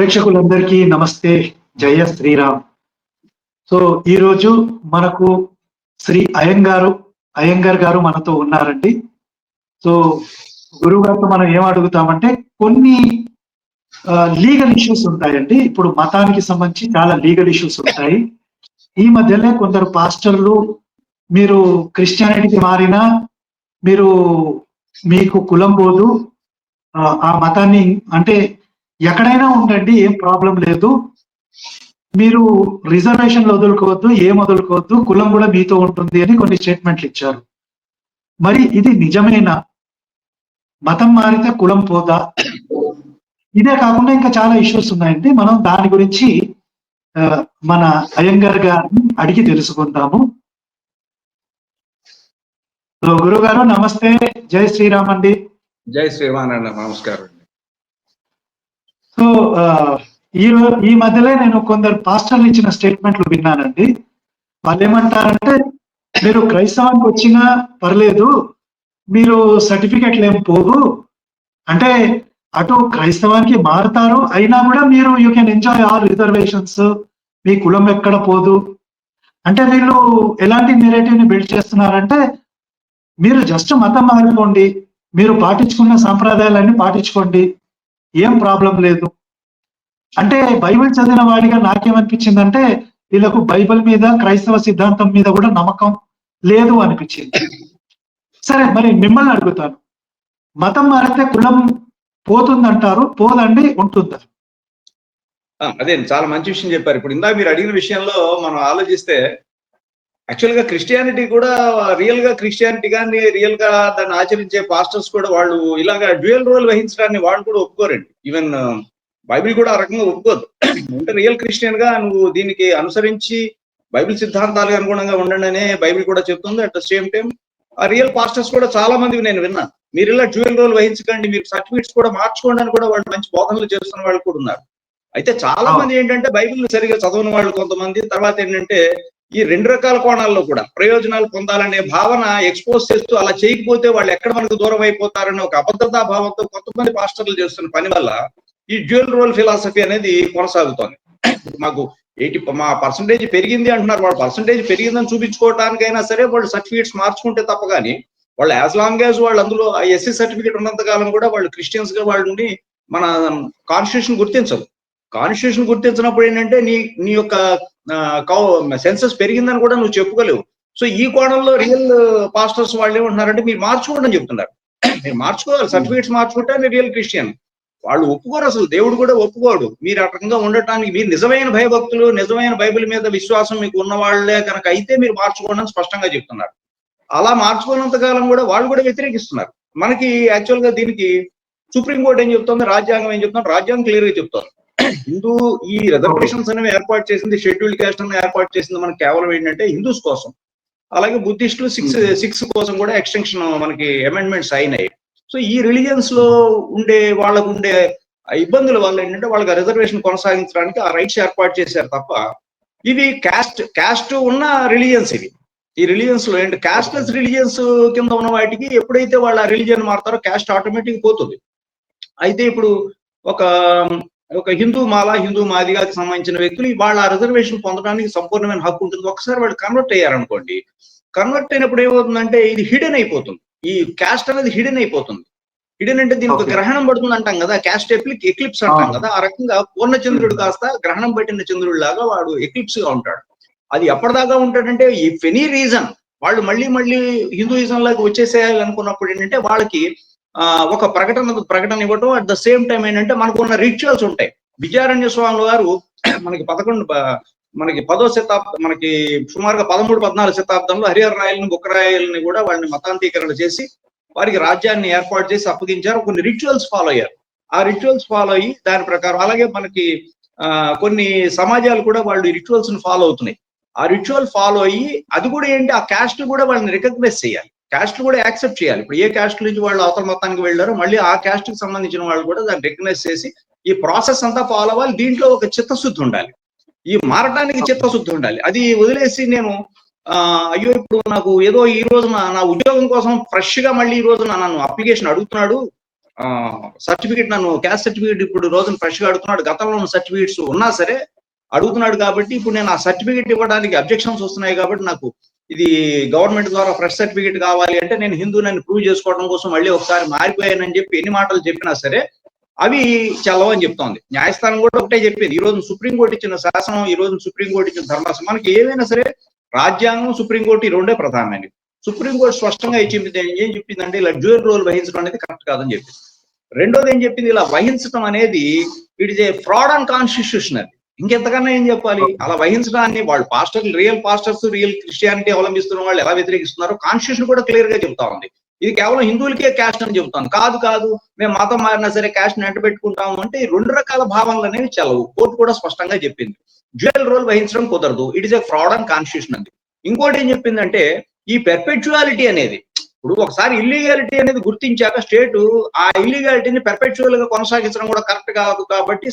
ప్రేక్షకులందరికీ నమస్తే. జయ శ్రీరామ్. సో ఈరోజు మనకు శ్రీ అయ్యంగారు అయ్యంగార్ గారు మనతో ఉన్నారండి. సో గురువు గారితో మనం ఏం అడుగుతామంటే కొన్ని లీగల్ ఇష్యూస్ ఉంటాయండి. ఇప్పుడు మతానికి సంబంధించి చాలా లీగల్ ఇష్యూస్ ఉంటాయి. ఈ మధ్యనే కొందరు పాస్టర్లు మీరు క్రిస్టియానిటీకి మారినా మీరు మీకు కులం పోదు. ఆ, ఆ మతాన్ని అంటే ఎక్కడైనా ఉండండి ఏం ప్రాబ్లం లేదు. మీరు రిజర్వేషన్లు వదులుకోవద్దు ఏం వదులుకోవద్దు కులం కూడా మీతో ఉంటుంది అని కొన్ని స్టేట్మెంట్లు ఇచ్చారు. మరి ఇది నిజమేనా? మతం మారితే కులం పోదా? ఇదే కాకుండా ఇంకా చాలా ఇష్యూస్ ఉన్నాయండి. మనం దాని గురించి మన అయ్యంగార్ గారిని అడిగి తెలుసుకుందాము. గురుగారు గురువు గారు నమస్తే. జై శ్రీరామ్ అండి. జై శ్రీమానంద నమస్కారం. సో ఆ, uh, ఈ ఈ మధ్యలో నేను కొందరు పాస్టర్లు ఇచ్చిన స్టేట్మెంట్లు విన్నానండి. వాళ్ళు ఏమంటారంటే మీరు క్రైస్తవానికి వచ్చినా పర్లేదు మీరు సర్టిఫికెట్లు ఏం పోవు. అంటే అటు క్రైస్తవానికి మారుతారు అయినా కూడా మీరు you can enjoy all reservations మీ కులం ఎక్కడ పోదు. అంటే వీళ్ళు ఎలాంటి నెరేటివ్ని బిల్డ్ చేస్తున్నారంటే మీరు జస్ట్ మతం మారిపోండి. మీరు పాటించుకున్న సాంప్రదాయాలన్నీ పాటించుకోండి. ఏం ప్రాబ్లం లేదు. అంటే బైబిల్ చదివిన వాడిగా నాకేమనిపించిందంటే వీళ్ళకు బైబిల్ మీద క్రైస్తవ సిద్ధాంతం మీద కూడా నమ్మకం లేదు అనిపించింది. సరే మరి మిమ్మల్ని అడుగుతాను. మతం మారితే కులం పోతుందంటారు పోదండి ఉంటుందా? అదే చాలా మంచి విషయం చెప్పారు. ఇప్పుడు ఇందా మీరు అడిగిన విషయంలో మనం ఆలోచిస్తే యాక్చువల్గా క్రిస్టియానిటీ కూడా రియల్గా క్రిస్టియానిటీ కానీ రియల్గా దాన్ని ఆచరించే పాస్టర్స్ కూడా వాళ్ళు ఇలాగా డ్యూయల్ రోల్ వహించడాన్ని వాళ్ళు కూడా ఒప్పుకోరండి. ఈవెన్ బైబిల్ కూడా ఆ రకంగా ఒప్పుకోదు. అంటే రియల్ క్రిస్టియన్గా నువ్వు దీనికి అనుసరించి బైబిల్ సిద్ధాంతాలకు అనుగుణంగా ఉండండి అనే బైబిల్ కూడా చెప్తుంది. అట్ ద సేమ్ టైం ఆ రియల్ పాస్టర్స్ కూడా చాలా మంది నేను విన్నాను మీరు ఇలా డ్యూయల్ రోల్ వహించకండి మీరు సర్టిఫికేట్స్ కూడా మార్చుకోండి అని కూడా వాళ్ళు మంచి బోధనలు చేస్తున్న వాళ్ళు కూడా ఉన్నారు. అయితే చాలా మంది ఏంటంటే బైబిల్ సరిగా చదవని వాళ్ళు కొంతమంది. తర్వాత ఏంటంటే ఈ రెండు రకాల కోణాల్లో కూడా ప్రయోజనాలు పొందాలనే భావన ఎక్స్పోజ్ చేస్తూ అలా చేయకపోతే వాళ్ళు ఎక్కడ మనకు దూరం అయిపోతారనే ఒక అభద్రతా భావంతో కొంతమంది పాస్టర్లు చేస్తున్న పని వల్ల ఈ డ్యూయల్ రోల్ ఫిలాసఫీ అనేది కొనసాగుతోంది. మాకు ఎయిటీ మా పర్సంటేజ్ పెరిగింది అంటున్నారు. వాళ్ళ పర్సంటేజ్ పెరిగిందని చూపించుకోవడానికైనా సరే వాళ్ళు సర్టిఫికేట్స్ మార్చుకుంటే తప్ప కానీ వాళ్ళు యాజ్ లాంగ్ యాజ్ వాళ్ళు అందులో ఎస్సీ సర్టిఫికేట్ ఉన్నంత కాలం కూడా వాళ్ళు క్రిస్టియన్స్గా వాళ్ళు మన కాన్స్టిట్యూషన్ గుర్తించదు కాన్స్టిట్యూషన్ గుర్తించినప్పుడు ఏంటంటే నీ నీ యొక్క సెన్సస్ పెరిగిందని కూడా నువ్వు చెప్పుకోలేవు. సో ఈ కోణంలో రియల్ పాస్టర్స్ వాళ్ళు ఏమంటున్నారంటే మీరు మార్చుకోండి అని చెప్తున్నారు. మీరు మార్చుకోవాలి సర్టిఫికేట్స్ మార్చుకుంటే రియల్ క్రిస్టియన్. వాళ్ళు ఒప్పుకోరు అసలు దేవుడు కూడా ఒప్పుకోడు. మీరు ఆ రకంగా ఉండటానికి మీరు నిజమైన భయభక్తులు నిజమైన బైబిల్ మీద విశ్వాసం మీకు ఉన్న వాళ్ళే కనుక అయితే మీరు మార్చుకోండి అని స్పష్టంగా చెప్తున్నారు. అలా మార్చుకున్నంత కాలం కూడా వాళ్ళు కూడా వ్యతిరేకిస్తున్నారు. మనకి యాక్చువల్గా దీనికి సుప్రీంకోర్టు ఏం చెప్తుంది? రాజ్యాంగం ఏం చెప్తుంది? రాజ్యాంగం క్లియర్గా చెప్తుంది. హిందూ ఈ రిజర్వేషన్స్ అనేవి ఏర్పాటు చేసింది షెడ్యూల్ క్యాస్ట్ అని ఏర్పాటు చేసింది మనకి కేవలం ఏంటంటే హిందూస్ కోసం. అలాగే బుద్ధిస్టులు సిక్స్ సిక్స్ కోసం కూడా ఎక్స్టెన్షన్ మనకి అమెండ్మెంట్స్ అయినాయి. సో ఈ రిలీజియన్స్లో ఉండే వాళ్ళకు ఉండే ఇబ్బందుల వల్ల ఏంటంటే వాళ్ళకి రిజర్వేషన్ కొనసాగించడానికి ఆ రైట్స్ ఏర్పాటు చేశారు తప్ప ఇవి క్యాస్ట్ క్యాస్ట్ ఉన్న రిలీజియన్స్ ఇవి. ఈ రిలీజియన్స్లో ఏంటి? క్యాస్ట్లెస్ రిలీజియన్స్ కింద ఉన్న వాటికి ఎప్పుడైతే వాళ్ళ రిలీజియన్ మారుతారో క్యాస్ట్ ఆటోమేటిక్ పోతుంది. అయితే ఇప్పుడు ఒక ఒక హిందూ మాల హిందూ మాదిగాకి సంబంధించిన వ్యక్తులు వాళ్ళ రిజర్వేషన్ పొందడానికి సంపూర్ణమైన హక్కు ఉంటుంది. ఒకసారి వాళ్ళు కన్వర్ట్ అయ్యారనుకోండి కన్వర్ట్ అయినప్పుడు ఏమవుతుందంటే ఇది హిడెన్ అయిపోతుంది. ఈ క్యాస్ట్ అనేది హిడెన్ అయిపోతుంది. హిడెన్ అంటే దీనికి. గ్రహణం పడుతుంది అంటాం కదా క్యాస్ట్ ఎప్లిక్ ఎక్లిప్స్ అంటాం. కదా ఆ రకంగా పూర్ణ చంద్రుడు కాస్త గ్రహణం పట్టిన చంద్రుడు లాగా వాడు ఎక్లిప్స్గా ఉంటాడు. అది ఎప్పటిదాకా ఉంటాడంటే ఇఫ్ ఎనీ రీజన్ వాళ్ళు మళ్ళీ మళ్ళీ హిందూయిజం లాగా వచ్చేసేయాలి అనుకున్నప్పుడు ఏంటంటే వాళ్ళకి ఒక ప్రకటన ప్రకటన ఇవ్వటం అట్ ద సేమ్ టైం ఏంటంటే మనకు ఉన్న రిచువల్స్ ఉంటాయి. విజయారణ్య స్వామి గారు మనకి పదకొండు మనకి పదో శతాబ్దం మనకి సుమారుగా పదమూడు పద్నాలుగు శతాబ్దంలో హరిహర రాయల్ని బుక్కరాయల్ని కూడా వాళ్ళని మతాంతీకరణ చేసి వారికి రాజ్యాన్ని ఏర్పాటు చేసి అప్పగించారు. కొన్ని రిచువల్స్ ఫాలో అయ్యారు. ఆ రిచువల్స్ ఫాలో అయ్యి దాని ప్రకారం అలాగే మనకి ఆ కొన్ని సమాజాలు కూడా వాళ్ళు రిచువల్స్ని ఫాలో అవుతున్నాయి. ఆ రిచువల్ ఫాలో అయ్యి అది కూడా ఏంటి? ఆ క్యాస్ట్ కూడా వాళ్ళని రికగ్నైజ్ చేయాలి. క్యాస్ట్లు కూడా యాక్సెప్ట్ చేయాలి. ఇప్పుడు ఏ క్యాస్ట్ నుంచి వాళ్ళు అవతల మొత్తానికి వెళ్ళారో మళ్ళీ ఆ క్యాస్ట్కి సంబంధించిన వాళ్ళు కూడా దాన్ని రికగ్నైజ్ చేసి ఈ ప్రాసెస్ అంతా ఫాలో అవ్వాలి. దీంట్లో ఒక చిత్తశుద్ధి ఉండాలి. ఈ మారటానికి చిత్తశుద్ధి ఉండాలి. అది వదిలేసి నేను అయ్యో ఇప్పుడు నాకు ఏదో ఈ రోజున నా ఉద్యోగం కోసం ఫ్రెష్గా మళ్ళీ ఈ రోజున నన్ను అప్లికేషన్ అడుగుతున్నాడు. సర్టిఫికేట్ నన్ను క్యాస్ట్ సర్టిఫికేట్ ఇప్పుడు రోజున ఫ్రెష్గా అడుగుతున్నాడు. గతంలో ఉన్న సర్టిఫికేట్స్ ఉన్నా సరే అడుగుతున్నాడు కాబట్టి ఇప్పుడు నేను ఆ సర్టిఫికేట్ ఇవ్వడానికి అబ్జెక్షన్స్ వస్తున్నాయి కాబట్టి నాకు ఇది గవర్నమెంట్ ద్వారా ఫ్రెష్ సర్టిఫికేట్ కావాలి అంటే నేను హిందూనని ప్రూవ్ చేసుకోవడం కోసం మళ్ళీ ఒకసారి మారిపోయానని చెప్పి ఎన్ని మాటలు చెప్పినా సరే అవి చల్లవని చెప్తోంది. న్యాయస్థానం కూడా ఒకటే చెప్పింది. ఈ రోజు సుప్రీంకోర్టు ఇచ్చిన శాసనం ఈ రోజు సుప్రీంకోర్టు ఇచ్చిన ధర్మాసనం. మనకి ఏమైనా సరే రాజ్యాంగం సుప్రీంకోర్టు ఈ రెండే ప్రధానమైనవి. సుప్రీంకోర్టు స్పష్టంగా ఇచ్చింది ఏం చెప్పిందంటే ఇలా డ్యూయల్ రోల్ వహించడం అనేది కరెక్ట్ కాదని చెప్పింది. రెండోది ఏం చెప్పింది? ఇలా వహించడం అనేది it is a fraud and constitution అది ఇంకెంతకన్నా ఏం చెప్పాలి? అలా వహించడాన్ని వాళ్ళు పాస్టర్లు రియల్ పాస్టర్స్ రియల్ క్రిస్టియానిటీ అవలంబిస్తున్న వాళ్ళు ఎలా వ్యతిరేకిస్తున్నారో కాన్స్టిట్యూషన్ కూడా క్లియర్గా చెప్తా ఉంది. ఇది కేవలం హిందువులకే క్యాస్ట్ అని చెబుతాను. కాదు కాదు మేము మతం మారినా సరే క్యాస్ట్ నెంట పెట్టుకుంటాము అంటే రెండు రకాల భావనలు అనేవి చలవు. కోర్టు కూడా స్పష్టంగా చెప్పింది. జ్యువెల్ రోల్ వహించడం కుదరదు. It is a fraud and constitution అంది. ఇంకోటి ఏం చెప్పిందంటే ఈ పెర్పెచువాలిటీ అనేది ఇప్పుడు ఒకసారి ఇల్లీగాలిటీ అనేది గుర్తించాక స్టేట్ ఆ ఇల్లీగాలిటీని పెర్పెచువల్గా కొనసాగించడం కూడా కరెక్ట్ కాదు కాబట్టి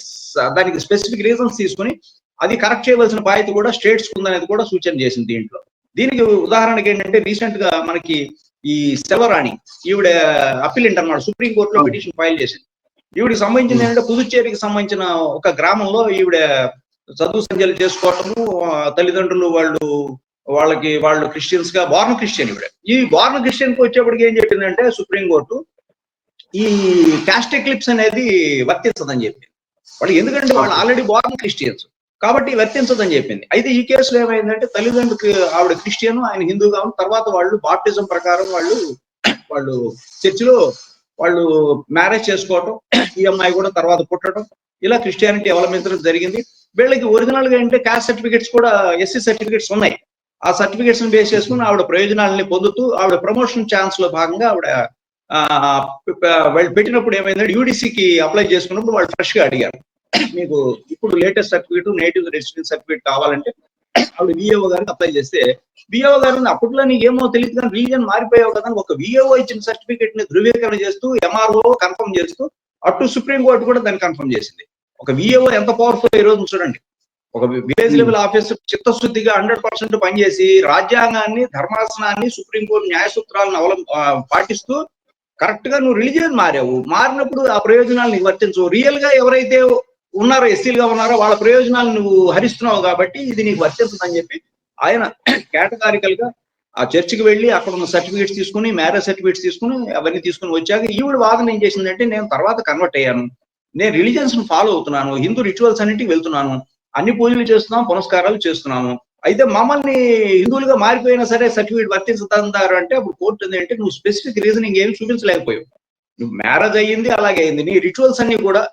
దానికి స్పెసిఫిక్ రీజన్స్ తీసుకుని అది కరెక్ట్ చేయవలసిన బాధ్యత కూడా స్టేట్స్ ఉందనేది కూడా సూచన చేసింది దీంట్లో. దీనికి ఉదాహరణకి ఏంటంటే రీసెంట్గా మనకి ఈ సెలరాణి ఈవిడ అప్పీల్ అన్నమాట సుప్రీం కోర్టులో పిటిషన్ ఫైల్ చేసింది. ఈవిడికి సంబంధించింది ఏంటంటే పుదుచ్చేరికి సంబంధించిన ఒక గ్రామంలో ఈవిడ చదువు సంధ్యలు చేసుకోవటము తల్లిదండ్రులు వాళ్ళు వాళ్ళకి వాళ్ళు క్రిస్టియన్స్గా బార్న్ క్రిస్టియన్ ఇవిడ ఈ బార్న్ క్రిస్టియన్కి వచ్చేప్పటికి ఏం చెప్పిందంటే సుప్రీం కోర్టు ఈ కాస్ట్ ఎక్లిప్స్ అనేది వర్తించదని చెప్పింది. వాళ్ళు ఎందుకంటే వాళ్ళు ఆల్రెడీ బార్న్ క్రిస్టియన్స్ కాబట్టి వర్తించదని చెప్పింది. అయితే ఈ కేసులో ఏమైందంటే తల్లిదండ్రులకి ఆవిడ క్రిస్టియన్ ఆయన హిందూగా ఉన్న తర్వాత వాళ్ళు బాప్టిజం ప్రకారం వాళ్ళు వాళ్ళు చర్చిలో వాళ్ళు మ్యారేజ్ చేసుకోవటం ఈ అమ్మాయి కూడా తర్వాత పుట్టడం ఇలా క్రిస్టియానిటీ అవలంబించడం జరిగింది. వీళ్ళకి ఒరిజినల్గా అంటే కాస్ట్ సర్టిఫికేట్స్ కూడా ఎస్సీ సర్టిఫికేట్స్ ఉన్నాయి. ఆ సర్టిఫికేట్స్ బేస్ చేసుకుని ఆవిడ ప్రయోజనాలని పొందుతూ ఆవిడ ప్రమోషన్ ఛాన్స్లో భాగంగా ఆవిడ ఆ, వాళ్ళు పెట్టినప్పుడు ఏమైందంటే యూడిసికి అప్లై చేసుకున్నప్పుడు వాళ్ళు ఫ్రెష్గా అడిగారు. మీకు ఇప్పుడు latest certificate native residence certificate కావాలంటే ఆవిడ విఏఓ గారికి అప్లై చేస్తే విఏఓ గారు అప్పట్లో నీకు ఏమో తెలియదు కానీ రీజన్ మారిపోయావు కదా ఒక విఏఓ ఇచ్చిన సర్టిఫికేట్ని ధృవీకరణ చేస్తూ ఎంఆర్ఓ కన్ఫర్మ్ చేస్తూ అటు సుప్రీం కోర్టు కూడా దాన్ని కన్ఫర్మ్ చేసింది. ఒక విఏఓ ఎంత పవర్ఫుల్ ఈ రోజు చూడండి. ఒక విలేజ్ లెవెల్ ఆఫీసర్ చిత్తశుద్ధిగా హండ్రెడ్ పర్సెంట్ పనిచేసి రాజ్యాంగాన్ని ధర్మాసనాన్ని సుప్రీంకోర్టు న్యాయ సూత్రాలను అవలం పాటిస్తూ కరెక్ట్గా నువ్వు రిలీజియన్ మారావు. మారినప్పుడు ఆ ప్రయోజనాలు నీకు వర్తించవు రియల్గా ఎవరైతే ఉన్నారో ఎస్సీలుగా ఉన్నారో వాళ్ళ ప్రయోజనాలు నువ్వు హరిస్తున్నావు కాబట్టి ఇది నీకు వర్తించదని చెప్పి ఆయన కేటగారికల్గా ఆ చర్చికి వెళ్ళి అక్కడ ఉన్న సర్టిఫికేట్స్ తీసుకుని మ్యారేజ్ సర్టిఫికేట్స్ తీసుకుని అవన్నీ తీసుకుని వచ్చాక ఈవిడ వాదన ఏం చేసిందంటే నేను తర్వాత కన్వర్ట్ అయ్యాను. నేను రిలీజియన్స్ ఫాలో అవుతున్నాను. హిందూ రిచువల్స్ అన్నిటికి వెళ్తున్నాను. అన్ని పూజలు చేస్తున్నాం పునస్కారాలు చేస్తున్నాము. అయితే మమ్మల్ని హిందువులుగా మారిపోయినా సరే సర్టిఫికేట్ వర్తించుతారు అంటే అప్పుడు కోర్టు ఏంటంటే నువ్వు స్పెసిఫిక్ రీజనింగ్ ఏమి చూపించలేకపోయావు. నువ్వు మ్యారేజ్ అయ్యింది అలాగే అయింది. నీ రిచువల్స్ అన్ని కూడా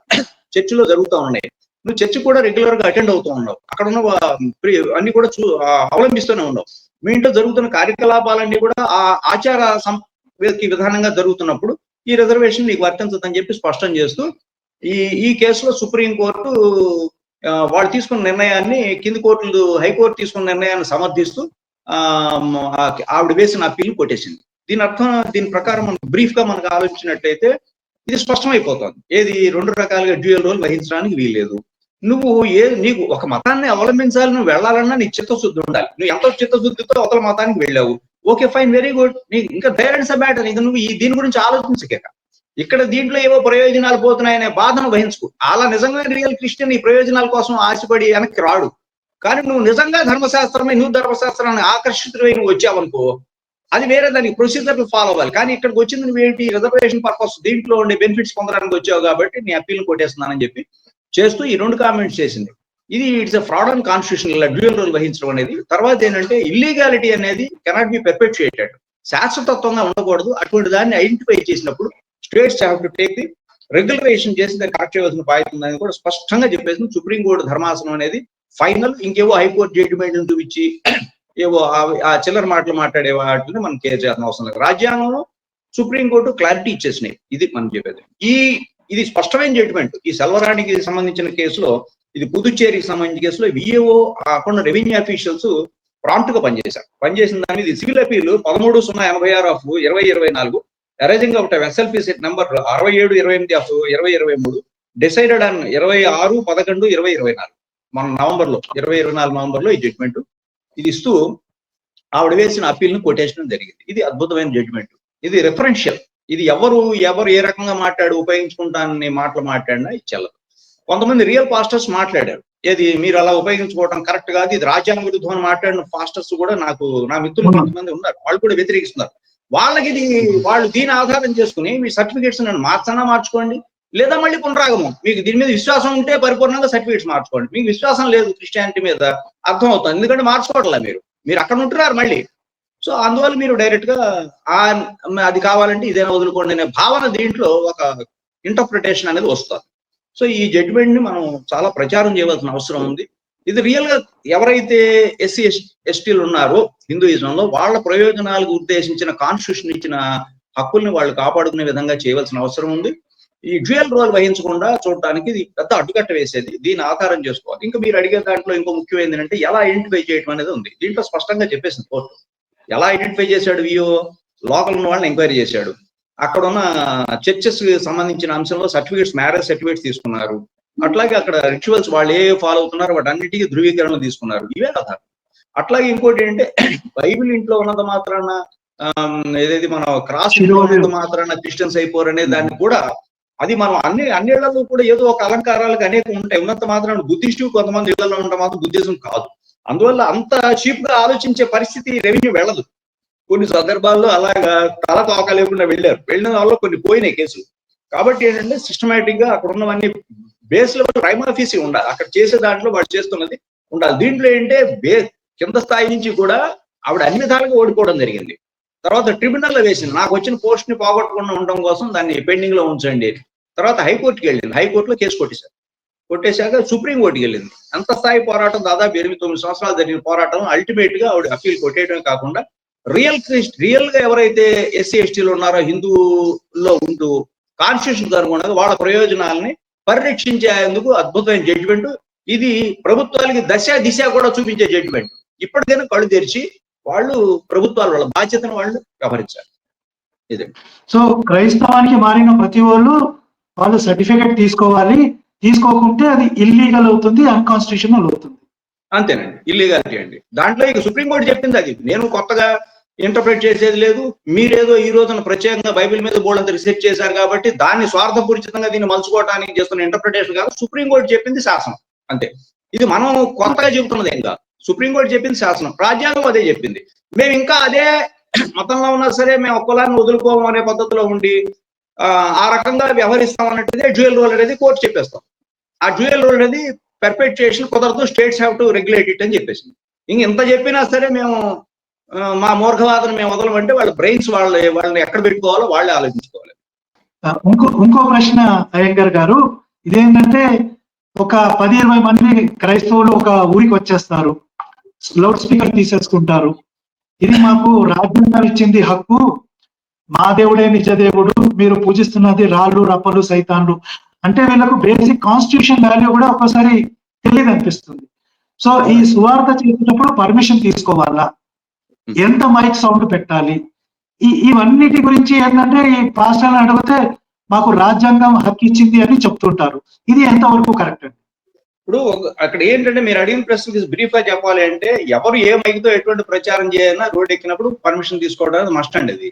చర్చిలో జరుగుతూ ఉన్నాయి. నువ్వు చర్చి కూడా రెగ్యులర్గా అటెండ్ అవుతూ ఉన్నావు. అక్కడ ఉన్న వా- ప్రి- అన్ని కూడా చూ అవలంబిస్తూనే ఉన్నావు. మీ ఇంట్లో జరుగుతున్న కార్యకలాపాలన్నీ కూడా ఆ ఆచార సం విధానంగా జరుగుతున్నప్పుడు ఈ రిజర్వేషన్ నీకు వర్తించదని చెప్పి స్పష్టం చేస్తూ ఈ ఈ కేసులో సుప్రీం కోర్టు వాళ్ళు తీసుకున్న నిర్ణయాన్ని కింది కోర్టులు హైకోర్టు తీసుకున్న నిర్ణయాన్ని సమర్థిస్తూ ఆ, ఆవిడ వేసిన అప్పీల్ కొట్టేసింది. దీని అర్థం దీని ప్రకారం మనం బ్రీఫ్గా మనకు ఆలోచించినట్లయితే ఇది స్పష్టమైపోతుంది. ఏది రెండు రకాలుగా డ్యూయల్ రోల్ వహించడానికి వీల్లేదు. నువ్వు ఏ నీకు ఒక మతాన్ని అవలంబించాలి నువ్వు వెళ్ళాలన్నా నీ చిత్తశుద్ధి ఉండాలి. నువ్వు ఎంతో చిత్తశుద్ధితో అవతల మతానికి వెళ్ళావు? Okay fine very good. నీకు ఇంకా ధైర్యం మ్యాటర్? ఇది నువ్వు ఈ దీని గురించి ఆలోచించక. ఇక్కడ దీంట్లో ఏవో ప్రయోజనాలు పోతున్నాయనే బాధను వహించుకో. అలా నిజంగా రియల్ క్రిస్టియన్ ఈ ప్రయోజనాల కోసం ఆశపడి వెనక్కి రాడు. కానీ నువ్వు నిజంగా ధర్మశాస్త్రమే నువ్వు ధర్మశాస్త్రాన్ని ఆకర్షితులై నువ్వు వచ్చావనుకో అది వేరే దానికి ప్రొసీజర్లు ఫాలో అవ్వాలి. కానీ ఇక్కడికి వచ్చింది నువ్వు ఏంటి? రిజర్వేషన్ పర్పస్ దీంట్లో ఉండే బెనిఫిట్స్ పొందడానికి వచ్చావు కాబట్టి నీ అప్పీల్ కొట్టేస్తున్నానని చెప్పి చేస్తూ ఈ రెండు కామెంట్స్ చేసింది. ఇది it's fraud and constitution dual role వహించడం అనేది. తర్వాత ఏంటంటే ఇల్లీగాలిటీ అనేది కెనాట్ బి పెర్పెక్చుయేటెడ్ శాశ్వతత్వంగా ఉండకూడదు. అటువంటి దాన్ని ఐడెంటిఫై చేసినప్పుడు states have to take the regulation చేసి దాన్ని కరెక్ట్ చేయవలసిన బాధ్యత ఉందని కూడా స్పష్టంగా చెప్పేసింది. సుప్రీంకోర్టు ధర్మాసనం అనేది ఫైనల్ ఇంకేవో హైకోర్టు జడ్జిమెంట్ చూపించి ఏవో ఆ- చిల్లర మాటలు మాట్లాడే వాటిని మనం కేర్ చేయాల్సిన అవసరం లేదు. రాజ్యాంగంలో సుప్రీంకోర్టు క్లారిటీ ఇచ్చేసినాయి. ఇది మనం చెప్పేది. ఈ ఇది స్పష్టమైన జడ్జిమెంట్ ఈ సెల్వరానికి సంబంధించిన కేసులో ఇది పుదుచ్చేరికి సంబంధించిన కేసులో విఏఓ అక్కడ రెవెన్యూ అఫీషియల్స్ ప్రాంప్ట్గా పనిచేశారు. పనిచేసిన దాని ఇది సివిల్ అపీల్ పదమూడు సున్నా ఎనభై ఆరు ఆఫ్ ఇరవై ఇరవై నాలుగు arising of SLP seat number అరవై ఏడు ఇరవై ఎనిమిది ఆఫ్ ఇరవై ఇరవై మూడు డిసైడెడ్ ఆన్ ఇరవై ఆరు పదకొండు ఇరవై ఇరవై నాలుగు. మన నవంబర్లో ఇరవై ఇరవై నాలుగు నవంబర్లో ఈ జడ్జిమెంట్ ఇది ఇస్తూ ఆవిడ వేసిన అప్పీల్ను కొటేషన్ జరిగింది. ఇది అద్భుతమైన జడ్జిమెంట్ ఇది రెఫరెన్షియల్ ఇది ఎవరు ఎవరు ఏ రకంగా మాట్లాడు ఉపయోగించుకుంటానని మాటలు మాట్లాడినా ఇది చెల్లదు. కొంతమంది రియల్ పాస్టర్స్ మాట్లాడారు. ఏది మీరు అలా ఉపయోగించుకోవడం కరెక్ట్ కాదు ఇది రాజ్యాంగ విరుద్ధం అని మాట్లాడిన పాస్టర్స్ కూడా నాకు నా మిత్రులు కొంతమంది ఉన్నారు. వాళ్ళు కూడా వ్యతిరేకిస్తున్నారు. వాళ్ళకి ఇది వాళ్ళు దీని ఆధారం చేసుకుని మీ సర్టిఫికేట్స్ నన్ను మార్చనా మార్చుకోండి? లేదా మళ్ళీ పునరాగమం. మీకు దీని మీద విశ్వాసం ఉంటే పరిపూర్ణంగా సర్టిఫికేట్స్ మార్చుకోండి. మీకు విశ్వాసం లేదు క్రిస్టియానిటీ మీద అర్థం అవుతుంది ఎందుకంటే మార్చుకోవట్లే మీరు. మీరు అక్కడ ఉంటున్నారు మళ్ళీ. సో అందువల్ల మీరు డైరెక్ట్గా ఆ అది కావాలంటే ఇదేనా వదులుకోండి అనే భావన దీంట్లో ఒక ఇంటర్ప్రిటేషన్ అనేది వస్తుంది. సో ఈ జడ్జిమెంట్ని మనం చాలా ప్రచారం చేయవలసిన అవసరం ఉంది. ఇది రియల్గా ఎవరైతే ఎస్సీ ఎస్టీలు ఉన్నారో హిందూయిజంలో వాళ్ళ ప్రయోజనాలకు ఉద్దేశించిన కాన్స్టిట్యూషన్ ఇచ్చిన హక్కుల్ని వాళ్ళు కాపాడుకునే విధంగా చేయవలసిన అవసరం ఉంది. ఈ డ్యూయల్ రోల్ వహించకుండా చూడటానికి ఇది పెద్ద అడ్డుకట్ట వేసేది. దీన్ని ఆధారం చేసుకోవాలి. ఇంకా మీరు అడిగే దాంట్లో ఇంకో ముఖ్యమైనది ఏంటంటే ఎలా ఐడెంటిఫై చేయడం అనేది ఉంది. దీంట్లో స్పష్టంగా చెప్పేసింది కోర్టు. ఎలా ఐడెంటిఫై చేశాడు వియో లోకల్ ఉన్న వాళ్ళని ఎంక్వైరీ చేశాడు. అక్కడ ఉన్న చర్చెస్ సంబంధించిన అంశంలో సర్టిఫికేట్స్ మ్యారేజ్ సర్టిఫికేట్స్ తీసుకున్నారు. అట్లాగే అక్కడ రిచువల్స్ వాళ్ళు ఏ ఫాలో అవుతున్నారు వాటి అన్నిటికీ ధృవీకరణ తీసుకున్నారు. ఇవే ఆధారం అట్లాగే ఇంకోటి ఏంటంటే బైబిల్ ఇంట్లో ఉన్నంత మాత్రాన ఏదైతే మనం క్రాస్ ఇంట్లో ఉన్నంత మాత్రాన క్రిస్టియన్స్ అయిపోరు అనే దాన్ని కూడా అది మనం అన్ని అన్నిళ్ళలో కూడా ఏదో ఒక అలంకారాలకు అనేక ఉంటాయి. ఉన్నంత మాత్రాన బుద్ధిస్టు కొంతమంది ఇళ్ళలో ఉండడం మాత్రం బుద్ధిజం కాదు. అందువల్ల అంత చీప్గా ఆలోచించే పరిస్థితి రెవెన్యూ వెళ్ళదు. కొన్ని సందర్భాల్లో అలాగా తల తోక లేకుండా వెళ్ళారు. వెళ్ళిన వాళ్ళు కొన్ని పోయినాయి కేసులు. కాబట్టి ఏంటంటే సిస్టమేటిక్గా అక్కడ ఉన్నవన్నీ బేస్ లెవెల్ ప్రైమాఫీసీ ఉండాలి. అక్కడ చేసే దాంట్లో వాడు చేస్తున్నది ఉండాలి. దీంట్లో ఏంటంటే బే కింద స్థాయి నుంచి కూడా ఆవిడ అన్ని విధాలుగా ఓడిపోవడం జరిగింది. తర్వాత ట్రిబ్యునల్లో వేసింది. నాకు వచ్చిన పోస్ట్ని పోగొట్టకుండా ఉండడం కోసం దాన్ని పెండింగ్లో ఉంచండి తర్వాత హైకోర్టుకి వెళ్ళింది. హైకోర్టులో కేసు కొట్టేశారు. కొట్టేశాక సుప్రీం కోర్టుకి వెళ్ళింది. అంత స్థాయి పోరాటం దాదాపు ఎనిమిది తొమ్మిది సంవత్సరాలు జరిగిన పోరాటం. అల్టిమేట్గా ఆవిడ అప్పీల్ కొట్టేయడమే కాకుండా రియల్ క్రిస్ట్ రియల్గా ఎవరైతే ఎస్సీ ఎస్టీలు ఉన్నారో హిందూలో ఉంటూ కాన్స్టిట్యూషన్ అనుగుణంగా వాళ్ళ ప్రయోజనాలని పరిరక్షించేందుకు అద్భుతమైన జడ్జిమెంట్ ఇది ప్రభుత్వాలకి దశ దిశ కూడా చూపించే జడ్జిమెంట్ ఇప్పటికైనా కళ్ళు తెరిచి వాళ్ళు ప్రభుత్వాలు వాళ్ళ బాధ్యతను వాళ్ళు ఇది. సో క్రైస్తవానికి మారిన ప్రతి వాళ్ళు వాళ్ళు సర్టిఫికేట్ తీసుకోవాలి. తీసుకోకుంటే అది ఇల్లీగల్ అవుతుంది అన్కాన్స్టిట్యూషనల్ అవుతుంది. అంతేనండి. ఇల్లీగాలిటీ అండి. దాంట్లో ఇక సుప్రీంకోర్టు చెప్పింది అది. నేను కొత్తగా ఇంటర్ప్రిట్ చేసేది లేదు. మీరేదో ఈ రోజున ప్రత్యేకంగా బైబిల్ మీద బోర్డు రీసెర్చ్ చేశారు కాబట్టి దాన్ని స్వార్థపూరితంగా దీన్ని మలుచుకోవడానికి చేస్తున్న ఇంటర్ప్రిటేషన్ కాదు సుప్రీంకోర్టు చెప్పింది శాసనం. అంతే. ఇది మనం కొత్తగా చెబుతున్నది ఏం కాదు. సుప్రీంకోర్టు చెప్పింది శాసనం. రాజ్యాంగం అదే చెప్పింది. మేము ఇంకా అదే మతంలో ఉన్నా సరే మేము ఒక్కలాన్ని వదులుకోము అనే పద్ధతిలో ఉండి ఆ, రకంగా వ్యవహరిస్తాం అన్నట్టుదే డ్యూయల్ రోల్ అనేది కోర్టు చెప్పేస్తాం. ఆ డ్యూయల్ రోల్ అనేది పెర్పెక్చుయేషన్ కుదరదు states have to regulate it అని చెప్పేసింది. ఇంక ఎంత చెప్పినా సరే మేము మా మూర్ఖవాదన మేము వదలమంటే వాళ్ళ బ్రెయిన్స్ వాళ్ళ వాళ్ళని ఎక్కడ పెట్టుకోవాలో వాళ్ళే ఆలోచించుకోవాలి. ఇంకో ఇంకో ప్రశ్న అయ్యంగర్ గారు. ఇదేంటంటే ఒక పది ఇరవై మంది క్రైస్తవులు ఒక ఊరికి వచ్చేస్తారు. లౌడ్ స్పీకర్ తీసేసుకుంటారు. ఇది మాకు రాజ్యాంగం ఇచ్చింది హక్కు. మా దేవుడే నిజ దేవుడు మీరు పూజిస్తున్నది రాళ్ళు రప్పలు సైతాన్లు. అంటే వీళ్ళకు బేసిక్ కాన్స్టిట్యూషన్ వాల్యూ కూడా ఒక్కోసారి తెలియదు అనిపిస్తుంది సో ఈ సువార్త చేసేటప్పుడు పర్మిషన్ తీసుకోవాలా? ఎంత మైక్ సౌండ్ పెట్టాలి? ఈ ఇవన్నిటి గురించి ఏంటంటే ఈ పాస్టర్లు అడిగితే మాకు రాజ్యాంగం హక్కు ఇచ్చింది అని చెప్తుంటారు. ఇది ఎంతవరకు కరెక్ట్ అండి? ఇప్పుడు అక్కడ ఏంటంటే మీరు అడిగిన ప్రశ్నకి బ్రీఫ్గా చెప్పాలి అంటే ఎవరు ఏ మైక్తో ఎటువంటి ప్రచారం చేయాలన్నా రోడ్ ఎక్కినప్పుడు పర్మిషన్ తీసుకోవడం అనేది మస్ట్ అండి అది.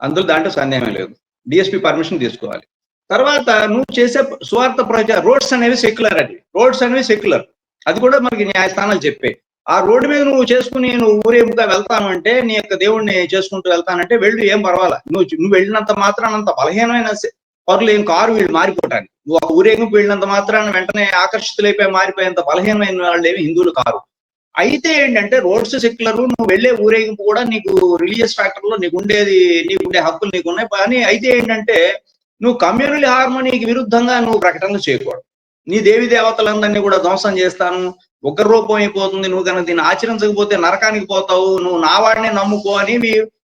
అందులో దాంట్లో సందేహం లేదు. డిఎస్పీ పర్మిషన్ తీసుకోవాలి. తర్వాత నువ్వు చేసే స్వార్థ ప్రచారం రోడ్స్ అనేవి సెక్యులర్ అది రోడ్స్ అనేవి సెక్యులర్ అది కూడా మనకి న్యాయస్థానాలు చెప్పే. ఆ రోడ్డు మీద నువ్వు చేసుకుని నువ్వు ఊరేపుగా వెళ్తాను అంటే నీ యొక్క దేవుడిని చేసుకుంటూ వెళ్తానంటే వెళ్ళు ఏం పర్వాలా? నువ్వు నువ్వు వెళ్ళినంత మాత్రానంత బలహీనమైన సే- కారు వీళ్ళు మారిపోవటానికి. నువ్వు ఒక ఊరేగింపు వెళ్ళినంత మాత్రాన వెంటనే ఆకర్షితులైపోయి మారిపోయేంత బలహీనమైన వాళ్ళు ఏమి హిందువులు కారు. అయితే ఏంటంటే రోడ్స్ సెక్యులర్ నువ్వు వెళ్ళే ఊరేగింపు కూడా నీకు రిలీజియస్ ఫ్యాక్టర్లో నీకు ఉండేది నీకు ఉండే హక్కులు నీకు ఉన్నాయి. కానీ అయితే ఏంటంటే నువ్వు కమ్యూనల్ హార్మోనీకి విరుద్ధంగా నువ్వు ప్రకటనలు చేయకూడదు. నీ దేవి దేవతలందరినీ కూడా ధ్వంసం చేస్తాను. ఉగ్ర రూపం అయిపోతుంది. నువ్వు కనుక దీన్ని ఆచరించకపోతే నరకానికి పోతావు. నువ్వు నా వాడిని నమ్ముకో అని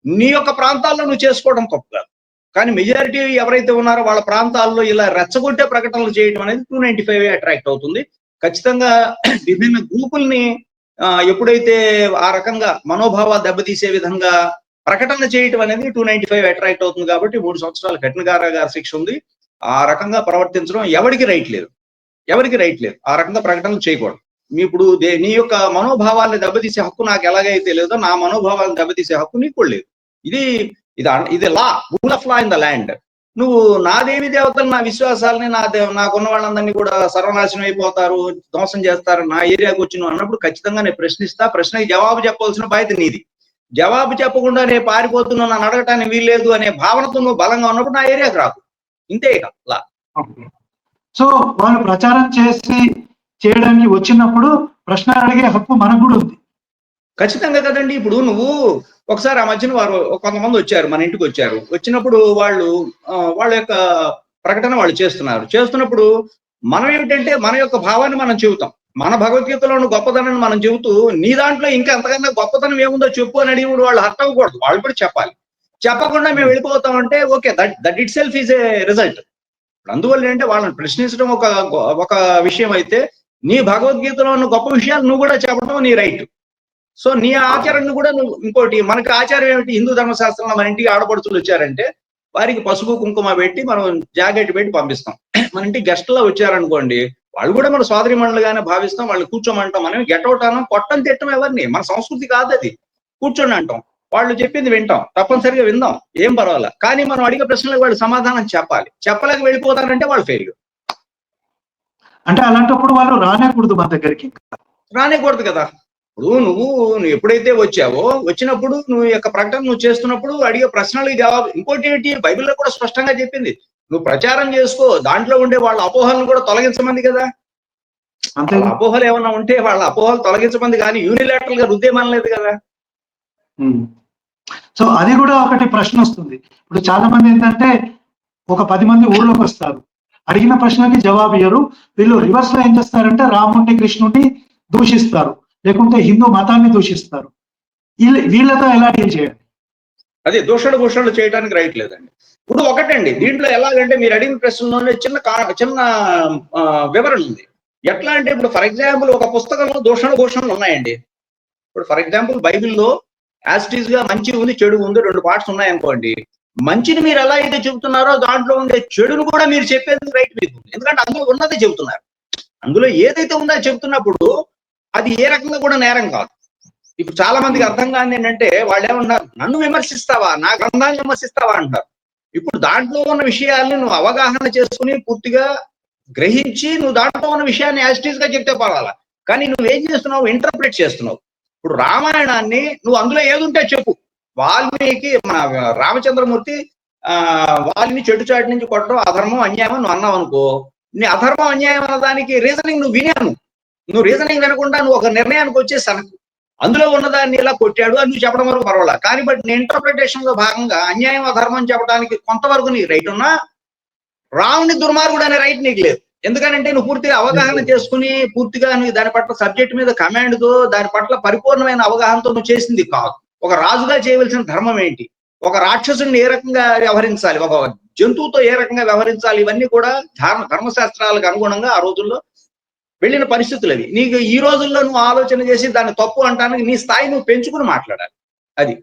నీ యొక్క ప్రాంతాల్లో నువ్వు చేసుకోవడం తప్పు కాదు. కానీ మెజారిటీ ఎవరైతే ఉన్నారో వాళ్ళ ప్రాంతాల్లో ఇలా రెచ్చగొట్టే ప్రకటనలు చేయడం అనేది టూ నైన్టీ ఫైవ్ అట్రాక్ట్ అవుతుంది. ఖచ్చితంగా విభిన్న గ్రూపుల్ని ఎప్పుడైతే ఆ రకంగా మనోభావాలు దెబ్బతీసే విధంగా ప్రకటన చేయటం అనేది టూ నైన్టీ ఫైవ్ అట్రాక్ట్ అవుతుంది కాబట్టి మూడు సంవత్సరాల కఠిన కారాగార శిక్ష ఉంది. ఆ రకంగా ప్రవర్తించడం ఎవరికి రైట్ లేదు. ఎవరికి రైట్ లేదు. ఆ రకంగా ప్రకటనలు చేయకూడదు. మీ ఇప్పుడు నీ యొక్క మనోభావాల్ని దెబ్బతీసే హక్కు నాకు ఎలాగైతే లేదో నా మనోభావాలను దెబ్బతీసే హక్కు నీకు కూడా లేదు. ఇది ఇది ఇది law rule of law in the land నువ్వు నా దేవి దేవతలు నా విశ్వాసాలని నా నాకున్న వాళ్ళందరినీ కూడా సర్వనాశనం అయిపోతారు ధ్వంసం చేస్తారు నా ఏరియాకి వచ్చి నువ్వు అన్నప్పుడు ఖచ్చితంగా నేను ప్రశ్నిస్తా ప్రశ్నకి జవాబు చెప్పవలసిన బాధ్యత నీది. జవాబు చెప్పకుండా నేను పారిపోతున్నా నన్ను అడగటానికి వీల్లేదు అనే భావనతో నువ్వు బలంగా ఉన్నప్పుడు నా ఏరియాకి రాకు. ఇంతే ఇక లా సో వాళ్ళు ప్రచారం చేసి చేయడానికి వచ్చినప్పుడు ప్రశ్న అడిగే హక్కు మనకు కూడా ఉంది. ఖచ్చితంగా కదండి. ఇప్పుడు నువ్వు ఒకసారి ఆ మధ్యన వారు కొంతమంది వచ్చారు మన ఇంటికి వచ్చారు. వచ్చినప్పుడు వాళ్ళు వాళ్ళ యొక్క ప్రకటన వాళ్ళు చేస్తున్నారు. చేస్తున్నప్పుడు మనం ఏమిటంటే మన యొక్క భావాన్ని మనం చెబుతాం. మన భగవద్గీతలోని గొప్పతనాన్ని మనం చెబుతూ నీ దాంట్లో ఇంకా అంతకన్నా గొప్పతనం ఏముందో చెప్పు అని అడిగి వాళ్ళు హర్ట్ అవ్వకూడదు. వాళ్ళు కూడా చెప్పాలి. చెప్పకుండా మేము వెళ్ళిపోతాం అంటే okay that that itself is a result అందువల్ల ఏంటంటే వాళ్ళని ప్రశ్నించడం ఒక ఒక విషయం అయితే నీ భగవద్గీతలో ఉన్న గొప్ప విషయాలు నువ్వు కూడా చెప్పడం నీ రైట్. సో నీ ఆచరణ కూడా నువ్వు ఇంకోటి మనకి ఆచారం ఏమిటి? హిందూ ధర్మశాస్త్రంలో మన ఇంటికి ఆడపడుతులు వచ్చారంటే వారికి పసుపు కుంకుమ పెట్టి మనం జాకెట్ పెట్టి పంపిస్తాం. మన ఇంటికి గెస్ట్లో వచ్చారనుకోండి వాళ్ళు కూడా మన సోదరి మండలిగానే భావిస్తాం వాళ్ళు కూర్చోమంటాం మనం గెట్ అవుట్ అనం కొట్టం తిట్టం ఎవరిని? మన సంస్కృతి కాదు అది. కూర్చోండి అంటాం. వాళ్ళు చెప్పింది వింటాం తప్పనిసరిగా విందాం ఏం పర్వాలే. కానీ మనం అడిగే ప్రశ్నలకు వాళ్ళు సమాధానం చెప్పాలి. చెప్పలేక వెళ్ళిపోతారంటే వాళ్ళు ఫెయిల్ అంటే అలాంటప్పుడు వాళ్ళు రానేకూడదు మన దగ్గరికి. రానేకూడదు కదా. ఇప్పుడు నువ్వు నువ్వు ఎప్పుడైతే వచ్చావో వచ్చినప్పుడు నువ్వు యొక్క ప్రకటన నువ్వు చేస్తున్నప్పుడు అడిగే ప్రశ్నలకు జవాబు ఇంకోటి ఏంటి? బైబిల్లో కూడా స్పష్టంగా చెప్పింది. నువ్వు ప్రచారం చేసుకో దాంట్లో ఉండే వాళ్ళ అపోహలను కూడా తొలగించమంది కదా. అంతే. అపోహలు ఏమన్నా ఉంటే వాళ్ళ అపోహలు తొలగించమంది కానీ యూనిలాటరల్గా రుద్దేమనలేదు కదా. సో అది కూడా ఒకటి ప్రశ్న వస్తుంది. ఇప్పుడు చాలా మంది ఏంటంటే ఒక పది మంది ఊర్లోకి వస్తారు. అడిగిన ప్రశ్నకి జవాబు ఇయ్యరు. వీళ్ళు రివర్స్లో ఏం చేస్తారంటే రాముడిని కృష్ణుడిని దూషిస్తారు. లేకుంటే హిందూ మతాన్ని దూషిస్తారు. వీళ్ళతో ఎలా డీల్ చేయాలి? అదే దూషణ భూషణలు చేయడానికి రైట్ లేదండి. ఇప్పుడు ఒకటండి. దీంట్లో ఎలాగంటే మీరు అడిగిన ప్రశ్నలోనే చిన్న చిన్న ఆ, వివరణ ఉంది. ఎట్లా అంటే ఇప్పుడు ఫర్ ఎగ్జాంపుల్ ఒక పుస్తకంలో దూషణ భూషణలు ఉన్నాయండి. ఇప్పుడు ఫర్ ఎగ్జాంపుల్ బైబిల్లో యాస్టీస్గా మంచి ఉంది చెడు ఉంది రెండు పార్ట్స్ ఉన్నాయి అనుకోండి. మంచిని మీరు ఎలా అయితే చెబుతున్నారో దాంట్లో ఉండే చెడును కూడా మీరు చెప్పేది రైట్ మీకు. ఎందుకంటే అందులో ఉన్నదే చెబుతున్నారు. అందులో ఏదైతే ఉందో చెబుతున్నప్పుడు అది ఏ రకంగా కూడా నేరం కాదు. ఇప్పుడు చాలా మందికి అర్థం కాని ఏంటంటే వాళ్ళు ఏమన్నారు నన్ను విమర్శిస్తావా? నా గ్రంథాన్ని విమర్శిస్తావా? అంటారు. ఇప్పుడు దాంట్లో ఉన్న విషయాల్ని నువ్వు అవగాహన చేసుకుని పూర్తిగా గ్రహించి నువ్వు దాంట్లో ఉన్న విషయాన్ని యాజిటీస్గా చెప్తే పర్వాలా? కానీ నువ్వు ఏం చేస్తున్నావు? ఇంటర్ప్రిట్ చేస్తున్నావు. ఇప్పుడు రామాయణాన్ని నువ్వు అందులో ఏదుంటే చెప్పు. వాల్మీకి మన రామచంద్రమూర్తి ఆ వాళ్ళని చెట్టు చాటు నుంచి కొట్టడం అధర్మం అన్యాయం అని నువ్వు అన్నావు అనుకో. నీ అధర్మం అన్యాయం అన్న దానికి రీజనింగ్ నువ్వు వినాను. నువ్వు రీజనింగ్ వినకుండా నువ్వు ఒక నిర్ణయానికి వచ్చేసాను అందులో ఉన్నదాన్ని ఇలా కొట్టాడు అని నువ్వు చెప్పడం వరకు పర్వాలా? కానీ బట్ నీ ఇంటర్ప్రిటేషన్లో భాగంగా అన్యాయం అధర్మం చెప్పడానికి కొంతవరకు నీ రైట్ ఉన్నా రాముని దుర్మార్గుడు అనే రైట్ నీకు లేదు. ఎందుకంటే నువ్వు పూర్తిగా అవగాహన చేసుకుని పూర్తిగా నువ్వు దాని పట్ల సబ్జెక్ట్ మీద కమాండ్తో దాని పట్ల పరిపూర్ణమైన అవగాహనతో నువ్వు చేసింది కాదు. ఒక రాజుగా చేయవలసిన ధర్మం ఏంటి? ఒక రాక్షసుని ఏ రకంగా వ్యవహరించాలి? ఒక జంతువుతో ఏ రకంగా వ్యవహరించాలి? ఇవన్నీ కూడా ధర్మ ధర్మశాస్త్రాలకు అనుగుణంగా ఆ రోజుల్లో వెళ్ళిన పరిస్థితులు అవి. నీకు ఈ రోజుల్లో నువ్వు ఆలోచన చేసి దాన్ని తప్పు అంటానికి నీ స్థాయి నువ్వు పెంచుకుని మాట్లాడాలి.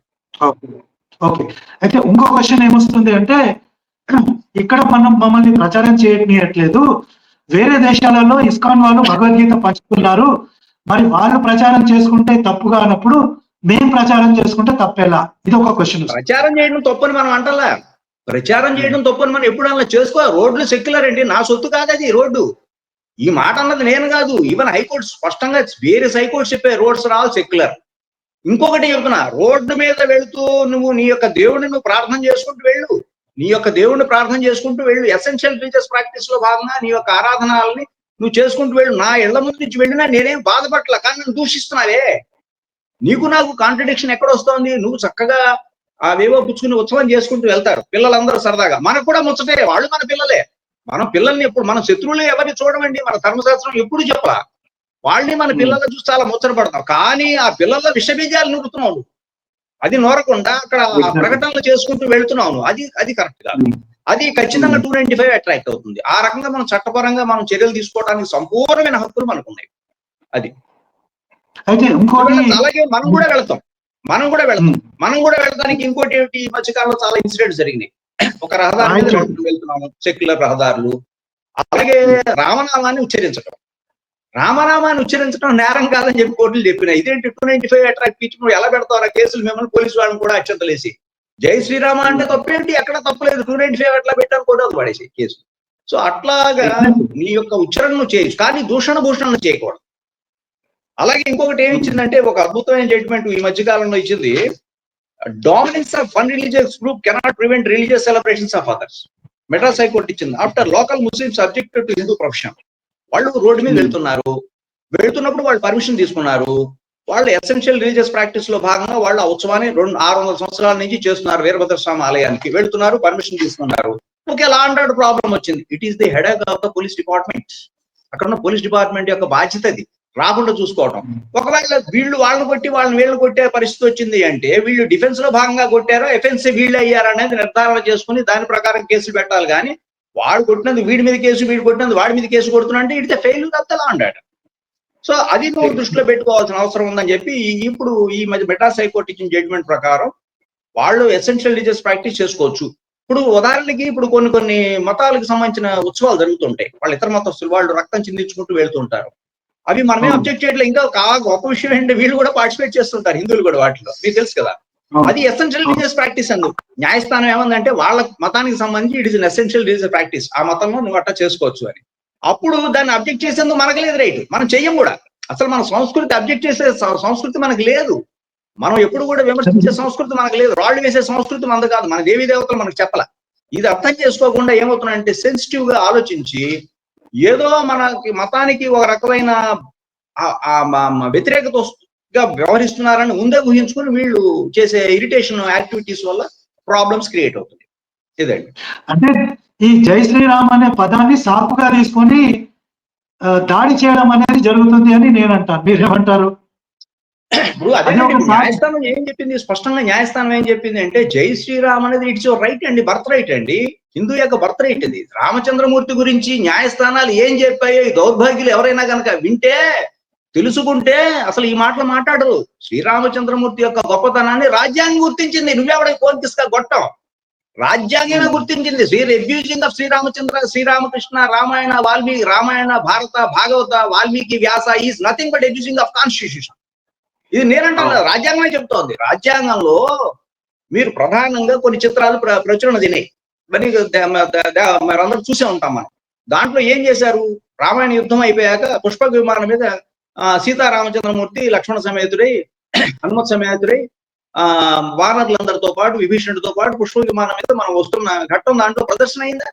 ఓకే. ఓకే. అయితే ఇంకో క్వశ్చన్ ఏమొస్తుంది అంటే ఇక్కడ మనం మమ్మల్ని ప్రచారం చేయట్లేదు. వేరే దేశాలలో ఇస్కాన్ వాళ్ళు భగవద్గీత పంచుతున్నారు మరి వాళ్ళు ప్రచారం చేసుకుంటే తప్పుగా అన్నప్పుడు మేం ప్రచారం చేసుకుంటే తప్పేలా? ఇది ఒక క్వశ్చన్ ప్రచారం చేయడం తప్పని మనం అంటలా. ప్రచారం చేయడం తప్పని మనం ఎప్పుడు అలా చేసుకో రోడ్లు సెక్యులర్ అండి నా సొత్తు కాదు అది రోడ్డు. ఈ మాట అన్నది నేను కాదు. ఈవెన్ హైకోర్టు స్పష్టంగా వేరే హైకోర్టు చెప్పే రోడ్స్ రావు సెక్యులర్. ఇంకొకటి చెప్తున్నా రోడ్డు మీద వెళుతూ నువ్వు నీ యొక్క దేవుడిని నువ్వు ప్రార్థన చేసుకుంటూ వెళ్ళు. నీ యొక్క దేవుణ్ణి ప్రార్థన చేసుకుంటూ వెళ్ళు. ఎసెన్షియల్ రిలీజియస్ ప్రాక్టీస్లో భాగంగా నీ యొక్క ఆరాధనాలని నువ్వు చేసుకుంటూ వెళ్ళు. నా ఇళ్ళ ముందు నుంచి వెళ్ళినా నేనేం బాధపడలే కానీ నన్ను దూషిస్తున్నావే. నీకు నాకు కాంట్రడిక్షన్ ఎక్కడ వస్తోంది? నువ్వు చక్కగా అవేవో పుచ్చుకుని ఉత్సవం చేసుకుంటూ వెళ్తారు. పిల్లలందరూ సరదాగా. మనకు కూడా ముచ్చటే. వాళ్ళు మన పిల్లలే. మనం పిల్లల్ని ఎప్పుడు మన శత్రువులే ఎవరిని చూడమండి? మన ధర్మశాస్త్రం ఎప్పుడు చెప్పలా? వాళ్ళని మన పిల్లల్ని చూసి చాలా ముచ్చట పడతాం కానీ ఆ పిల్లల విషబీజాలు నూరుతున్నావు నువ్వు. అది నూరకుండా అక్కడ ప్రకటనలు చేసుకుంటూ వెళ్తున్నావు నువ్వు. అది అది కరెక్ట్ కాదు. అది ఖచ్చితంగా టూ నైన్టీ ఫైవ్ అట్రాక్ట్ అవుతుంది. ఆ రకంగా మనం చట్టపరంగా మనం చర్యలు తీసుకోవడానికి సంపూర్ణమైన హక్కులు మనకు ఉన్నాయి అయితే ఇంకోటి అలాగే మనం కూడా వెళ్తాం. మనం కూడా వెళ్తాం. ఉమ్, మనం కూడా వెళ్ళడానికి ఇంకోటి ఈ మధ్యకాలంలో చాలా ఇన్సిడెంట్స్ జరిగినాయి. ఒక రహదారి వెళ్తున్నాము. సెక్యులర్ రహదారులు. అలాగే రామనామాన్ని ఉచ్చరించడం రామనామాన్ని ఉచ్చరించడం నేరం కాదని చెప్పి కోర్టులు చెప్పినాయి. ఇదేంటి టూ నైన్టీ ఫైవ్ అట్రాక్ట్ ఇచ్చి ఎలా పెడతావు ఆ కేసులు? మిమ్మల్ని పోలీసు వాళ్ళని కూడా అత్యంతలేసి జై శ్రీరామ అంటే తప్పేంటి ఎక్కడ తప్పలేదు టూ నైన్టీ ఫైవ్ అట్లా పెట్టాను కూడా అది పడేసి కేసు సో అట్లాగా నీ యొక్క ఉచ్చారణ చేయొచ్చు. కానీ దూషణ భూషణను చేయకూడదు. అలాగే ఇంకొకటి ఏమి ఇచ్చిందంటే ఒక అద్భుతమైన జడ్జిమెంట్ ఈ మధ్య కాలంలో ఇచ్చింది. Dominance of one religious group cannot prevent religious celebrations of others Madras high court ఇచ్చింది. After local Muslim subject to Hindu profession వాళ్ళు రోడ్డు మీద వెళ్తున్నారు. వెళ్తున్నప్పుడు వాళ్ళు పర్మిషన్ తీసుకున్నారు. వాళ్ళు ఎసెన్షియల్ రిలీజియస్ ప్రాక్టీస్లో భాగంగా వాళ్ళు ఆ ఉత్సవాన్ని రెండు ఆరు వందల సంవత్సరాల నుంచి చేస్తున్నారు వీరభద్ర స్వామి ఆలయానికి. వెళ్తున్నారు పర్మిషన్ తీసుకున్నారు. ఓకే లా అండ్ ప్రాబ్లం వచ్చింది. It is the head of the police department అక్కడ ఉన్న పోలీస్ డిపార్ట్మెంట్ యొక్క బాధ్యత అది. రాకుండా చూసుకోవటం. ఒకవేళ వీళ్ళు వాళ్ళని కొట్టి వాళ్ళని వీళ్ళని కొట్టే పరిస్థితి వచ్చింది అంటే వీళ్ళు డిఫెన్స్లో భాగంగా కొట్టారో ఎఫెన్స్ వీళ్ళు అయ్యారు అనేది నిర్ధారణ చేసుకుని దాని ప్రకారం కేసులు పెట్టాలి. కానీ వాడు కొట్టినది వీడి మీద కేసు వీడు కొట్టినది వాడి మీద కేసు కొడుతున్నా అంటే it's fail of the law and so అది నువ్వు దృష్టిలో పెట్టుకోవాల్సిన అవసరం ఉందని చెప్పి ఇప్పుడు ఈ మధ్య మెడ్రాస్ హైకోర్టు ఇచ్చిన జడ్జిమెంట్ ప్రకారం వాళ్ళు ఎసెన్షియల్ రిలీజియస్ ప్రాక్టీస్ చేసుకోవచ్చు. ఇప్పుడు ఉదాహరణకి ఇప్పుడు కొన్ని కొన్ని మతాలకు సంబంధించిన ఉత్సవాలు జరుగుతుంటాయి. వాళ్ళు ఇతర మతస్థులు వాళ్ళు రక్తం చిందించుకుంటూ వెళ్తుంటారు. అవి మనమే. అబ్జెక్ట్ చేయట్లేదు ఇంకా కా- గొప్ప విషయం ఏంటంటే వీళ్ళు కూడా పార్టిసిపేట్ చేస్తుంటారు హిందువులు కూడా వాటిలో. మీకు తెలుసు కదా. అది ఎసెన్షియల్ రిలీజియస్ ప్రాక్టీస్ అందు న్యాయస్థానం ఏమందంటే వాళ్ళ మతానికి సంబంధించి it is essential religious practice ఆ మతంలో నువ్వు అట్టా చేసుకోవచ్చు అని. అప్పుడు దాన్ని అబ్జెక్ట్ చేసేందుకు మనకు లేదు రైట్. మనం చెయ్యం కూడా. అసలు మన సంస్కృతి అబ్జెక్ట్ చేసే సంస్కృతి మనకు లేదు. మనం ఎప్పుడు కూడా విమర్శించే సంస్కృతి మనకు లేదు. రాళ్ళు వేసే సంస్కృతి మనది కాదు. మన దేవీ దేవతలు మనకు చెప్పాల. ఇది అర్థం చేసుకోకుండా ఏమవుతుందంటే సెన్సిటివ్గా ఆలోచించి ఏదో మనకి మతానికి ఒక రకమైన వ్యతిరేకత వస్తుగా వ్యవహరిస్తున్నారని ముందే ఊహించుకుని వీళ్ళు చేసే ఇరిటేషన్ యాక్టివిటీస్ వల్ల ప్రాబ్లమ్స్ క్రియేట్ అవుతుంది ఇదండి. అంటే ఈ జై శ్రీరామ్ అనే పదాన్ని సాకుగా తీసుకొని దాడి చేయడం అనేది జరుగుతుంది అని నేను అంటాను మీరేమంటారు? ఇప్పుడు అదే అదే ఒక సాకు. న్యాయస్థానం ఏం చెప్పింది? స్పష్టంగా న్యాయస్థానం ఏం చెప్పింది అంటే జై శ్రీరామ్ అనేది ఇట్స్ రైట్ అండి బర్త్ రైట్ అండి. హిందూ యొక్క బర్త్ రైట్ ఇది. రామచంద్రమూర్తి గురించి న్యాయస్థానాలు ఏం చెప్పాయో ఈ దౌర్భాగ్యులు ఎవరైనా కనుక వింటే తెలుసుకుంటే అసలు ఈ మాటలు మాట్లాడరు. శ్రీరామచంద్రమూర్తి యొక్క గొప్పతనాన్ని రాజ్యాంగం గుర్తించింది. నువ్వెవడై ఫోన్ తీసుక గొట్టం. రాజ్యాంగమే గుర్తించింది. Shri abusing of Shriramachandra Shriramakrishna Ramayana Valmiki Ramayana Bharata Bhagavata Valmiki Vyasa is nothing but abusing of constitution ఇది నేనంటాను రాజ్యాంగమే చెప్తోంది. రాజ్యాంగంలో మీరు ప్రధానంగా కొన్ని చిత్రాలు ప్ర- ప్రచురణ తినాయి మరి మనందరం చూసే ఉంటాం మనం. దాంట్లో ఏం చేశారు? రామాయణ యుద్ధం అయిపోయాక పుష్పక విమానం మీద ఆ, సీతారామచంద్రమూర్తి లక్ష్మణ సమేతుడై హనుమత్ సమేతుడై ఆ వానరులందరితో పాటు విభీషణుడితో పాటు పుష్ప విమానం మీద మనం వస్తున్న ఘట్టం దాంట్లో ప్రదర్శన అయిందా?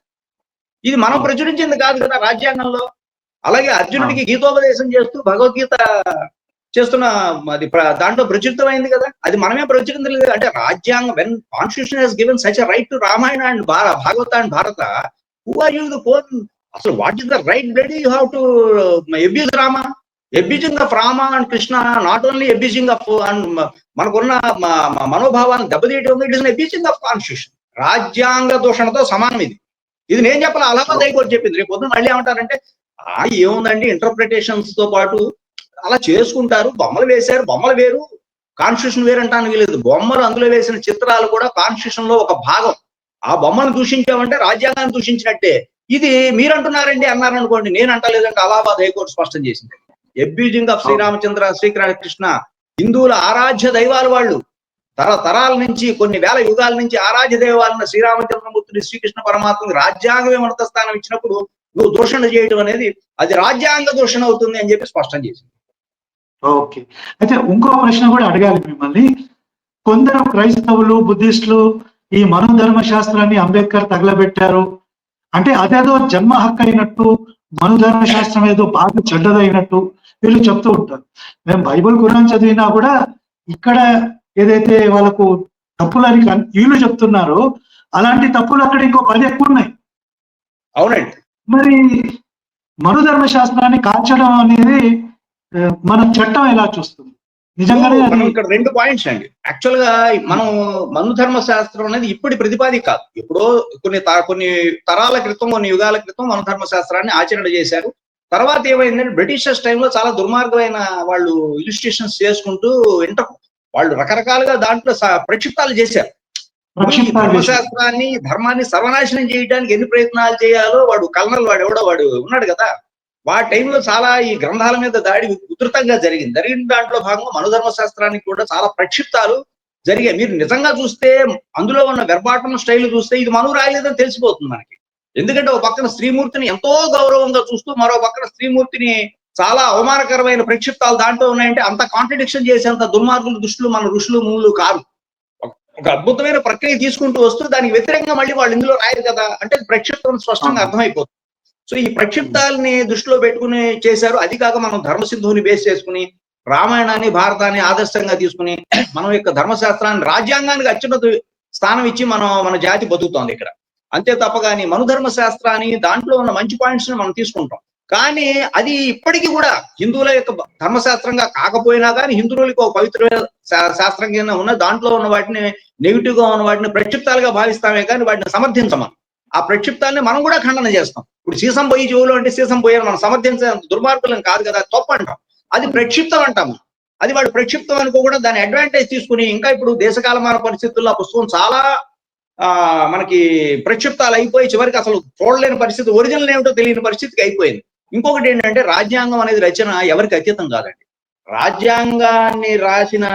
ఇది మనం ప్రచురించింది కాదు కదా రాజ్యాంగంలో. అలాగే అర్జునుడికి గీతోపదేశం చేస్తూ భగవద్గీత చేస్తున్న అది దాంట్లో ప్రచురితమైంది కదా? అది మనమే ప్రచురించలేదు అంటే రాజ్యాంగం when constitution has given such right to Ramayana and Bhagavata and Bharata who are you the core అసలు what is the right blood you have to abuse Rama abusing of Rama and Krishna not only abusing of and మనకున్న మనోభావాన్ని దెబ్బతీయటం it is abusing of constitution రాజ్యాంగ దూషణతో సమానం ఇది. ఇది నేను చెప్పాలి? అలహాబాద్ హైకోర్టు చెప్పింది. రేపు పొద్దున్న మళ్ళీ ఏమంటారంటే ఆ ఏముందండి? ఇంటర్ప్రిటేషన్స్తో పాటు అలా చేసుకుంటారు. బొమ్మలు వేశారు. బొమ్మలు వేరు. కాన్స్టిట్యూషన్ వేరు అంటానికి లేదు బొమ్మలు అందులో వేసిన చిత్రాలు కూడా కాన్స్టిట్యూషన్లో ఒక భాగం. ఆ బొమ్మను దూషించామంటే రాజ్యాంగాన్ని దూషించినట్టే. ఇది మీరు అంటున్నారండి అన్నారు అనుకోండి నేను అంటలేదంటే అలహాబాద్ హైకోర్టు స్పష్టం చేసింది. ఎబ్యూజింగ్ ఆఫ్ శ్రీరామచంద్ర శ్రీకృష్ణ హిందువుల ఆరాధ్య దైవాలు వాళ్ళు. తరతరాల నుంచి కొన్ని వేల యుగాల నుంచి ఆరాధ్య దైవాలన్న శ్రీరామచంద్రమూర్తిని శ్రీకృష్ణ పరమాత్మకి రాజ్యాంగమే ఉన్నత స్థానం ఇచ్చినప్పుడు నువ్వు దూషణ చేయడం అనేది అది రాజ్యాంగ దూషణ అవుతుంది అని చెప్పి స్పష్టం చేసింది. ఓకే. అయితే ఇంకో ప్రశ్న కూడా అడగాలి మిమ్మల్ని. కొందరు క్రైస్తవులు బుద్ధిస్టులు ఈ మనుధర్మ శాస్త్రాన్ని అంబేద్కర్ తగలబెట్టారు. అంటే అదేదో జన్మ హక్కు అయినట్టు మనోధర్మ శాస్త్రం ఏదో బాగా చెడ్డదైనట్టు వీళ్ళు చెప్తూ ఉంటారు. మేము బైబిల్ ఖురాన్ చదివినా కూడా ఇక్కడ ఏదైతే వాళ్ళకు తప్పులని కన్- వీళ్ళు చెప్తున్నారో అలాంటి తప్పులు అక్కడ ఇంకో పది ఎక్కువ ఉన్నాయి. అవునండి. మరి మనుధర్మ శాస్త్రాన్ని కాల్చడం అనేది మన చట్టం ఎలా చూస్తుంది? నిజంగానే ఇక్కడ రెండు పాయింట్స్ అండి. యాక్చువల్గా మనం మను ధర్మ శాస్త్రం అనేది ఇప్పటి ప్రతిపాది కాదు. ఎప్పుడో కొన్ని త- కొన్ని తరాల క్రితం కొన్ని యుగాల క్రితం మన ధర్మ శాస్త్రాన్ని ఆచరణ చేశారు. తర్వాత ఏమైందంటే బ్రిటిషర్స్ టైంలో చాలా దుర్మార్గమైన వాళ్ళు ఇలిస్ట్రేషన్స్ చేసుకుంటూ ఇంటర్ వాళ్ళు రకరకాలుగా దాంట్లో ప్రక్షిప్తాలు చేశారు. ధర్మశాస్త్రాన్ని ధర్మాన్ని సర్వనాశనం చేయడానికి ఎన్ని ప్రయత్నాలు చేయాలో వాడు కల్నల్ వాడు ఎవడో వాడు ఉన్నాడు కదా. వాడి టైంలో చాలా ఈ గ్రంథాల మీద దాడి ఉధృతంగా జరిగింది. జరిగిన దాంట్లో భాగంగా మనుధర్మ శాస్త్రానికి కూడా చాలా ప్రక్షిప్తాలు జరిగాయి. మీరు నిజంగా చూస్తే అందులో ఉన్న వెర్బాటం స్టైల్ చూస్తే ఇది మనువు రాయలేదని తెలిసిపోతుంది మనకి. ఎందుకంటే ఒక పక్కన స్త్రీమూర్తిని ఎంతో గౌరవంగా చూస్తూ మరో పక్కన స్త్రీమూర్తిని చాలా అవమానకరమైన ప్రక్షిప్తాలు దాంట్లో ఉన్నాయంటే అంత కాంట్రడిక్షన్ చేసేంత దుర్మార్గుల దృష్టిలు మన ఋషులు ముళ్ళు కారు. ఒక అద్భుతమైన ప్రక్రియ తీసుకుంటూ వస్తూ దానికి వ్యతిరేకంగా మళ్ళీ వాళ్ళు ఇందులో రాయరు కదా. అంటే ప్రక్షిప్తం స్పష్టంగా అర్థమైపోతుంది. సో ఈ ప్రక్షిప్తాలని దృష్టిలో పెట్టుకుని చేశారు. అది కాక మనం ధర్మసిద్ధుని బేస్ చేసుకుని రామాయణాన్ని భారతాన్ని ఆదర్శంగా తీసుకుని మనం యొక్క ధర్మశాస్త్రాన్ని రాజ్యాంగానికి అత్యున్నత స్థానం ఇచ్చి మనం మన జాతి బతుకుతోంది ఇక్కడ. అంతే తప్ప కానీ మనుధర్మ శాస్త్రాన్ని దాంట్లో ఉన్న మంచి పాయింట్స్ని మనం తీసుకుంటాం. కానీ అది ఇప్పటికీ కూడా హిందువుల యొక్క ధర్మశాస్త్రంగా కాకపోయినా కానీ హిందువులకి ఒక పవిత్రమైన శా- శాస్త్రం కింద ఉన్న దాంట్లో ఉన్న వాటిని నెగిటివ్గా ఉన్న వాటిని ప్రక్షిప్తాలుగా భావిస్తామే కానీ వాటిని సమర్థించమని ఆ ప్రక్షిప్తాన్ని మనం కూడా ఖండన చేస్తాం. ఇప్పుడు సీసం పోయి జీవులు అంటే సీసం పోయారు మనం సమర్థించే దుర్మార్గులం కాదు కదా తప్పు అంటాం. అది ప్రక్షిప్తం అంటాము అది వాడు ప్రక్షిప్తం అనుకోకుండా దాని అడ్వాంటేజ్ తీసుకుని ఇంకా ఇప్పుడు దేశకాలమాన పరిస్థితుల్లో ఆ పుస్తకం చాలా మనకి ప్రక్షిప్తాలు అయిపోయి చివరికి అసలు చూడలేని పరిస్థితి ఒరిజినల్ ఏమిటో తెలియని పరిస్థితికి అయిపోయింది. ఇంకొకటి ఏంటంటే రాజ్యాంగం అనేది రచన ఎవరికి అతీతం కాదండి. రాజ్యాంగాన్ని రాసిన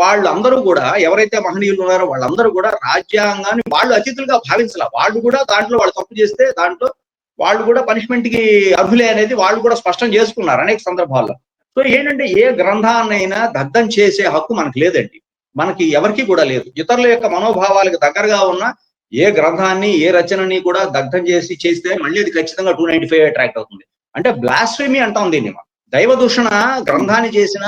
వాళ్ళు అందరూ కూడా ఎవరైతే మహనీయులు ఉన్నారో వాళ్ళందరూ కూడా రాజ్యాంగాన్ని వాళ్ళు అతిథులుగా భావించాల. వాళ్ళు కూడా దాంట్లో వాళ్ళు తప్పు చేస్తే దాంట్లో వాళ్ళు కూడా పనిష్మెంట్కి అర్హులే అనేది వాళ్ళు కూడా స్పష్టం చేసుకున్నారు అనేక సందర్భాల్లో. సో ఏంటంటే ఏ గ్రంథాన్నైనా దగ్ధం చేసే హక్కు మనకు లేదండి. మనకి ఎవరికి కూడా లేదు. ఇతరుల యొక్క మనోభావాలకు దగ్గరగా ఉన్న ఏ గ్రంథాన్ని ఏ రచనని కూడా దగ్ధం చేసి చేస్తే మళ్ళీ అది ఖచ్చితంగా టూ నైన్టీ ఫైవ్ అట్రాక్ట్ అవుతుంది. అంటే బ్లాస్ఫేమీ అంటాం దీన్ని దైవ దూషణ గ్రంథాన్ని చేసిన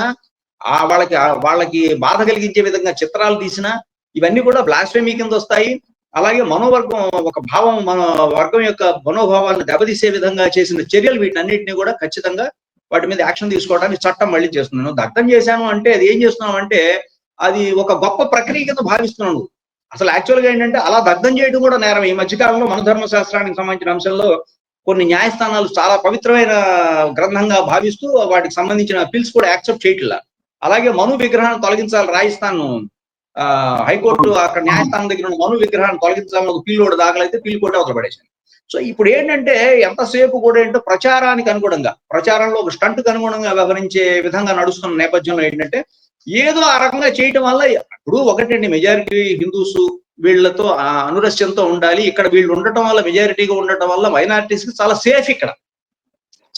ఆ వాళ్ళకి వాళ్ళకి బాధ కలిగించే విధంగా చిత్రాలు తీసిన ఇవన్నీ కూడా బ్లాస్ఫేమీ కింద వస్తాయి. అలాగే మనోవర్గం ఒక భావం మన వర్గం యొక్క మనోభావాలను దెబ్బతీసే విధంగా చేసిన చర్యలు వీటన్నిటిని కూడా ఖచ్చితంగా వాటి మీద యాక్షన్ తీసుకోవడానికి చట్టం మళ్ళీ చేస్తున్నాను దగ్ధం చేశాను అంటే అది ఏం చేస్తున్నాం అంటే అది ఒక గొప్ప ప్రక్రియ కింద భావిస్తున్నాను అసలు యాక్చువల్గా ఏంటంటే అలా దగ్ధం చేయడం కూడా నేరం. ఈ మధ్యకాలంలో మన ధర్మ శాస్త్రానికి సంబంధించిన అంశంలో కొన్ని న్యాయస్థానాలు చాలా పవిత్రమైన గ్రంథంగా భావిస్తూ వాటికి సంబంధించిన పిల్స్ కూడా యాక్సెప్ట్ చేయట్లా. అలాగే మను విగ్రహాన్ని తొలగించాలి రాజస్థాన్ ఆ హైకోర్టు అక్కడ న్యాయస్థానం దగ్గర ఉన్న మను విగ్రహాన్ని తొలగించాలని ఒక పిల్లోడు దాఖలైతే పిల్లి కూడా అవతల పడేసింది సో ఇప్పుడు ఏంటంటే ఎంతసేపు కూడా ఏంటో ప్రచారానికి అనుగుణంగా ప్రచారంలో ఒక స్టంట్కి అనుగుణంగా వ్యవహరించే విధంగా నడుస్తున్న నేపథ్యంలో ఏంటంటే ఏదో ఆ రకంగా చేయటం వల్ల ఇప్పుడు ఒకటండి మెజారిటీ హిందూస్ వీళ్ళతో ఆ అనురస్యంతో ఉండాలి. ఇక్కడ వీళ్ళు ఉండటం వల్ల మెజారిటీగా ఉండటం వల్ల మైనారిటీస్కి చాలా సేఫ్ ఇక్కడ.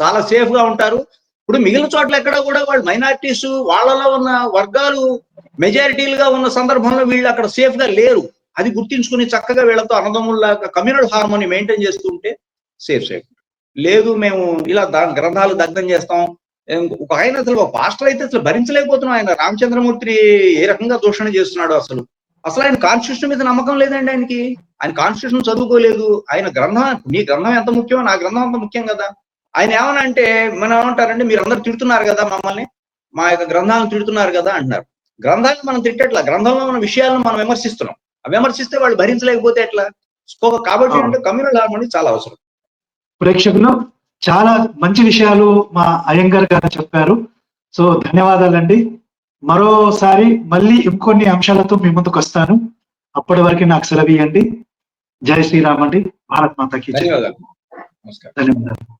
చాలా సేఫ్గా ఉంటారు. ఇప్పుడు మిగిలిన చోట్ల ఎక్కడ కూడా వాళ్ళు మైనారిటీస్ వాళ్ళలో ఉన్న వర్గాలు మెజారిటీలుగా ఉన్న సందర్భంలో వీళ్ళు అక్కడ సేఫ్గా లేరు. అది గుర్తించుకుని చక్కగా వీళ్ళతో అన్నదమ్ముల్లాగా కమ్యూనల్ హార్మోని మెయింటైన్ చేస్తుంటే సేఫ్ సేఫ్ లేదు మేము ఇలా దా గ్రంథాలు దగ్ధం చేస్తాం. ఒక ఆయన అసలు ఒక పాస్టర్ అయితే అసలు భరించలేకపోతున్నాం ఆయన. రామచంద్రమూర్తి ఏ రకంగా దూషణ చేస్తున్నాడు అసలు. అసలు ఆయన కాన్స్టిట్యూషన్ మీద నమ్మకం లేదండి ఆయనకి. ఆయన కాన్స్టిట్యూషన్ చదువుకోలేదు. ఆయన గ్రంథం నీ గ్రంథం ఎంత ముఖ్యమో నా గ్రంథం అంత ముఖ్యం కదా. ఆయన ఏమన్నా అంటే మనం ఏమంటారంటే మీరు అందరు తిడుతున్నారు కదా మమ్మల్ని? మా యొక్క గ్రంథాలను తిడుతున్నారు కదా అంటున్నారు. గ్రంథాలను మనం తిట్టట్లా గ్రంథంలో ఉన్న విషయాలను మనం విమర్శిస్తున్నాం. ఆ విమర్శిస్తే వాళ్ళు భరించలేకపోతే ఎట్లా? కాబట్టి. అంటే కమ్యూనల్ హార్మోని చాలా అవసరం. ప్రేక్షకులు చాలా మంచి విషయాలు మా అయ్యంగార్ గారు చెప్పారు. సో ధన్యవాదాలండి. మరోసారి మళ్ళీ ఇంకొన్ని అంశాలతో మీ ముందుకు వస్తాను. అప్పటి వరకు నాకు సెలవు ఇవ్వండి జై శ్రీరామ్ అండి. భారత్ మాతకి ధన్యవాదాలు.